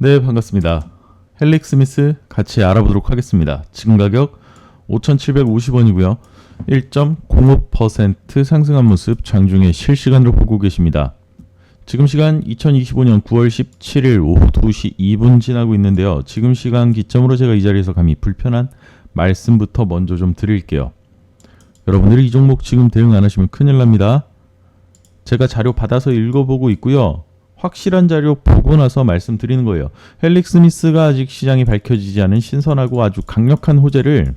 네, 반갑습니다. 헬릭 스미스 같이 알아보도록 하겠습니다. 지금 가격 5,750원이고요. 1.05% 상승한 모습 장중에 실시간으로 보고 계십니다. 지금 시간 2025년 9월 17일 오후 2시 2분 지나고 있는데요. 지금 시간 기점으로 제가 이 자리에서 감히 불편한 말씀부터 먼저 좀 드릴게요. 여러분들이 이 종목 지금 대응 안 하시면 큰일 납니다. 제가 자료 받아서 읽어보고 있고요. 확실한 자료 보고 나서 말씀드리는 거예요. 헬릭 스미스가 아직 시장이 밝혀지지 않은 신선하고 아주 강력한 호재를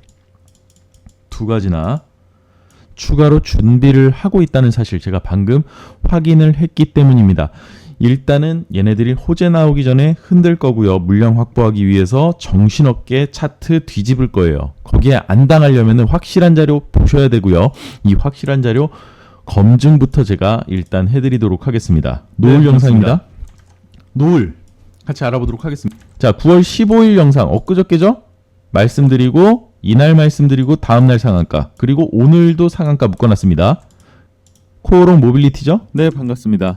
두 가지나 추가로 준비를 하고 있다는 사실 제가 방금 확인을 했기 때문입니다. 일단은 얘네들이 호재 나오기 전에 흔들 거고요. 물량 확보하기 위해서 정신없게 차트 뒤집을 거예요. 거기에 안 당하려면 확실한 자료 보셔야 되고요. 이 확실한 자료 검증부터 제가 일단 해드리도록 하겠습니다. 노을 네, 영상입니다. 노을 같이 알아보도록 하겠습니다. 자, 9월 15일 영상 엊그저께죠? 말씀드리고 이날 말씀드리고 다음날 상한가 그리고 오늘도 상한가 묶어놨습니다. 코오롱 모빌리티죠? 네 반갑습니다.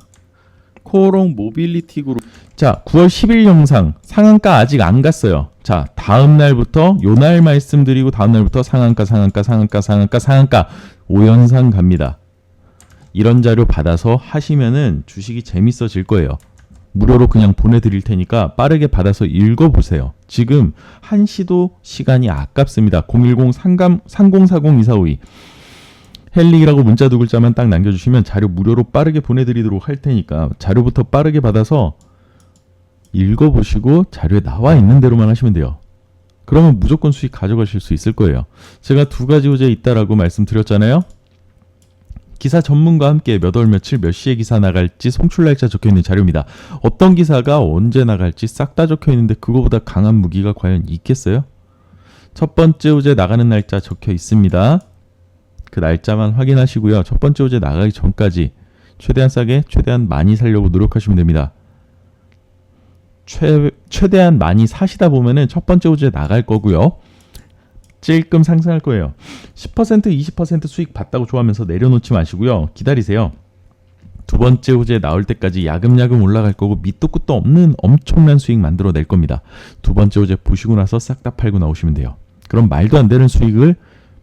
코오롱 모빌리티 그룹 자 9월 10일 영상 상한가 아직 안 갔어요. 자 다음 날부터 요날 말씀드리고 다음 날부터 상한가 상한가 상한가 상한가 상한가 5연상 갑니다. 이런 자료 받아서 하시면은 주식이 재밌어질 거예요. 무료로 그냥 보내드릴 테니까 빠르게 받아서 읽어보세요. 지금 한시도 시간이 아깝습니다. 010-3040-2452 헬릭이라고 문자 두 글자만 딱 남겨주시면 자료 무료로 빠르게 보내드리도록 할 테니까 자료부터 빠르게 받아서 읽어보시고 자료에 나와 있는 대로만 하시면 돼요. 그러면 무조건 수익 가져가실 수 있을 거예요. 제가 두 가지 호재 있다라고 말씀드렸잖아요. 기사 전문가와 함께 몇 월 며칠 몇 시에 기사 나갈지 송출 날짜 적혀 있는 자료입니다. 어떤 기사가 언제 나갈지 싹 다 적혀 있는데 그거보다 강한 무기가 과연 있겠어요? 첫 번째 호재 나가는 날짜 적혀 있습니다. 그 날짜만 확인하시고요. 첫 번째 호재 나가기 전까지 최대한 싸게 최대한 많이 살려고 노력하시면 됩니다. 최, 최대한 많이 사시다 보면은 첫 번째 호재 나갈 거고요. 찔끔 상승할 거예요. 10% 20% 수익 봤다고 좋아하면서 내려놓지 마시고요. 기다리세요. 두 번째 호재 나올 때까지 야금야금 올라갈 거고 밑도 끝도 없는 엄청난 수익 만들어낼 겁니다. 두 번째 호재 보시고 나서 싹 다 팔고 나오시면 돼요. 그럼 말도 안 되는 수익을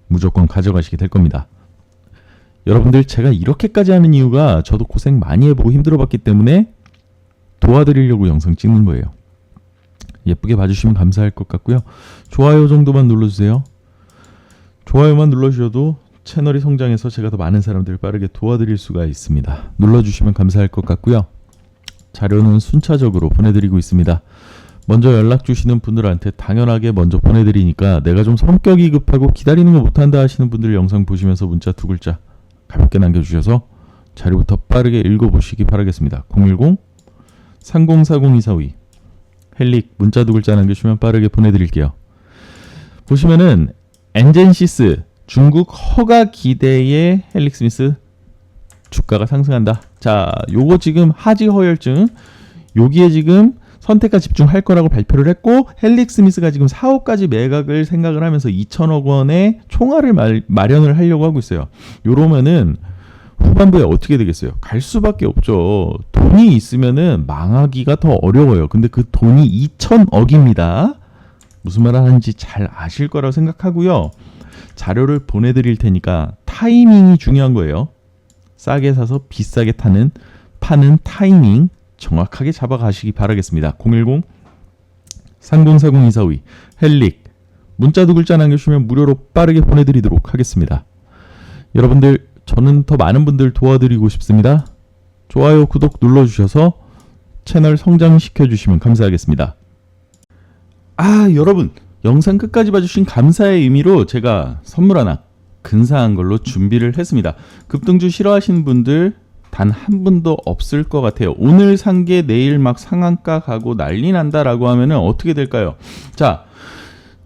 무조건 가져가시게 될 겁니다. 여러분들 제가 이렇게까지 하는 이유가 저도 고생 많이 해보고 힘들어봤기 때문에 도와드리려고 영상 찍는 거예요. 예쁘게 봐주시면 감사할 것 같고요. 좋아요 정도만 눌러주세요. 좋아요만 눌러주셔도 채널이 성장해서 제가 더 많은 사람들을 빠르게 도와드릴 수가 있습니다. 눌러주시면 감사할 것 같고요. 자료는 순차적으로 보내드리고 있습니다. 먼저 연락 주시는 분들한테 당연하게 먼저 보내드리니까 내가 좀 성격이 급하고 기다리는 거 못한다 하시는 분들 영상 보시면서 문자 두 글자 가볍게 남겨주셔서 자료부터 빠르게 읽어보시기 바라겠습니다. 010 3040-2452 헬릭 문자 두 글자 남겨주시면 빠르게 보내드릴게요. 보시면은 엔젠시스 중국 허가 기대의 헬릭 스미스 주가가 상승한다. 자, 요거 지금 하지 허혈증 여기에 지금 선택과 집중할 거라고 발표를 했고 헬릭 스미스가 지금 4호까지 매각을 생각을 하면서 2천억 원의 총알을 말, 마련을 하려고 하고 있어요. 요러면은 후반부에 어떻게 되겠어요? 갈 수밖에 없죠. 돈이 있으면은 망하기가 더 어려워요. 근데 그 돈이 2천억입니다. 무슨 말 하는지 잘 아실 거라고 생각하고요. 자료를 보내드릴 테니까 타이밍이 중요한 거예요. 싸게 사서 비싸게 타는 파는 타이밍 정확하게 잡아가시기 바라겠습니다. 010 3040-2452 헬릭 문자 두 글자 남겨주시면 무료로 빠르게 보내드리도록 하겠습니다. 여러분들 저는 더 많은 분들 도와드리고 싶습니다. 좋아요, 구독 눌러주셔서 채널 성장시켜 주시면 감사하겠습니다. 아, 여러분, 영상 끝까지 봐주신 감사의 의미로 제가 선물 하나 근사한 걸로 준비를 했습니다. 급등주 싫어하시는 분들 단 한 분도 없을 것 같아요. 오늘 산 게 내일 막 상한가 가고 난리 난다라고 하면은 어떻게 될까요? 자,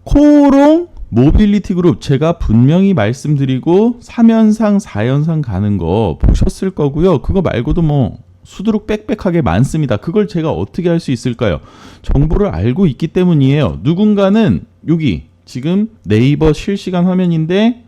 코롱 모빌리티 그룹 제가 분명히 말씀드리고 3연상, 4연상 가는 거 보셨을 거고요. 그거 말고도 뭐 수두룩 빽빽하게 많습니다. 그걸 제가 어떻게 할 수 있을까요? 정보를 알고 있기 때문이에요. 누군가는 여기 지금 네이버 실시간 화면인데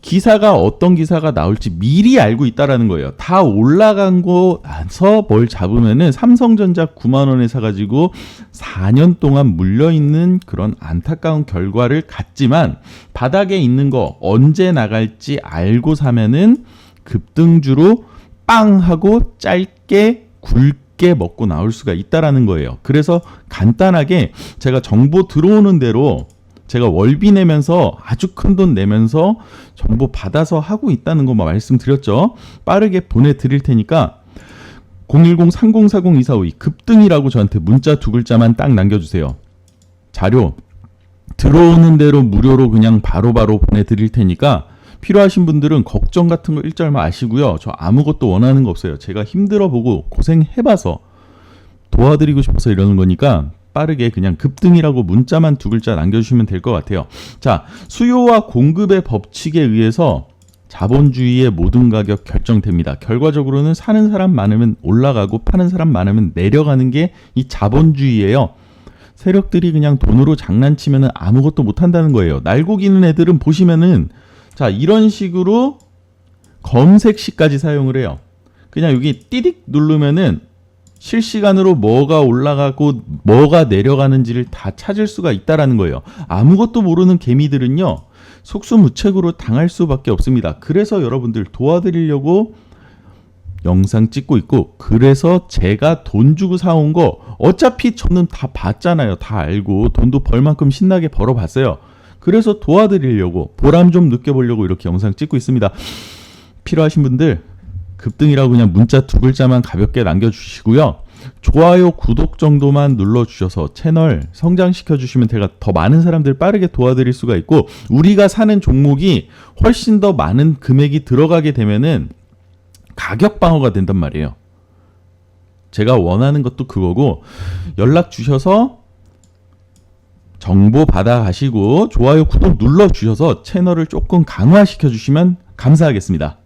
기사가 어떤 기사가 나올지 미리 알고 있다라는 거예요. 다 올라간 거 나서 뭘 잡으면은 삼성전자 9만 원에 사가지고 4년 동안 물려 있는 그런 안타까운 결과를 갖지만 바닥에 있는 거 언제 나갈지 알고 사면은 급등주로 빵 하고 짧게 굵게 먹고 나올 수가 있다라는 거예요. 그래서 간단하게 제가 정보 들어오는 대로 제가 월비 내면서 아주 큰 돈 내면서 정보 받아서 하고 있다는 것만 말씀드렸죠. 빠르게 보내드릴 테니까 010-3040-2452 급등이라고 저한테 문자 두 글자만 딱 남겨주세요. 자료 들어오는 대로 무료로 그냥 바로바로 보내드릴 테니까 필요하신 분들은 걱정 같은 거 일절 마시고요. 저 아무것도 원하는 거 없어요. 제가 힘들어 보고 고생해봐서 도와드리고 싶어서 이러는 거니까 빠르게 그냥 급등이라고 문자만 두 글자 남겨주시면 될 것 같아요. 자, 수요와 공급의 법칙에 의해서 자본주의의 모든 가격 결정됩니다. 결과적으로는 사는 사람 많으면 올라가고 파는 사람 많으면 내려가는 게 이 자본주의예요. 세력들이 그냥 돈으로 장난치면 아무것도 못 한다는 거예요. 날 고기는 애들은 보시면은 자, 이런 식으로 검색시까지 사용을 해요. 그냥 여기 띠딕 누르면은 실시간으로 뭐가 올라가고 뭐가 내려가는지를 다 찾을 수가 있다라는 거예요. 아무것도 모르는 개미들은요. 속수무책으로 당할 수밖에 없습니다. 그래서 여러분들 도와드리려고 영상 찍고 있고 그래서 제가 돈 주고 사온 거 어차피 저는 다 봤잖아요. 다 알고 돈도 벌 만큼 신나게 벌어봤어요. 그래서 도와드리려고 보람 좀 느껴보려고 이렇게 영상 찍고 있습니다. 필요하신 분들 급등이라고 그냥 문자 두 글자만 가볍게 남겨주시고요. 좋아요, 구독 정도만 눌러주셔서 채널 성장시켜 주시면 제가 더 많은 사람들 빠르게 도와드릴 수가 있고 우리가 사는 종목이 훨씬 더 많은 금액이 들어가게 되면은 가격 방어가 된단 말이에요. 제가 원하는 것도 그거고 연락 주셔서 정보 받아 가시고 좋아요, 구독 눌러 주셔서 채널을 조금 강화시켜 주시면 감사하겠습니다.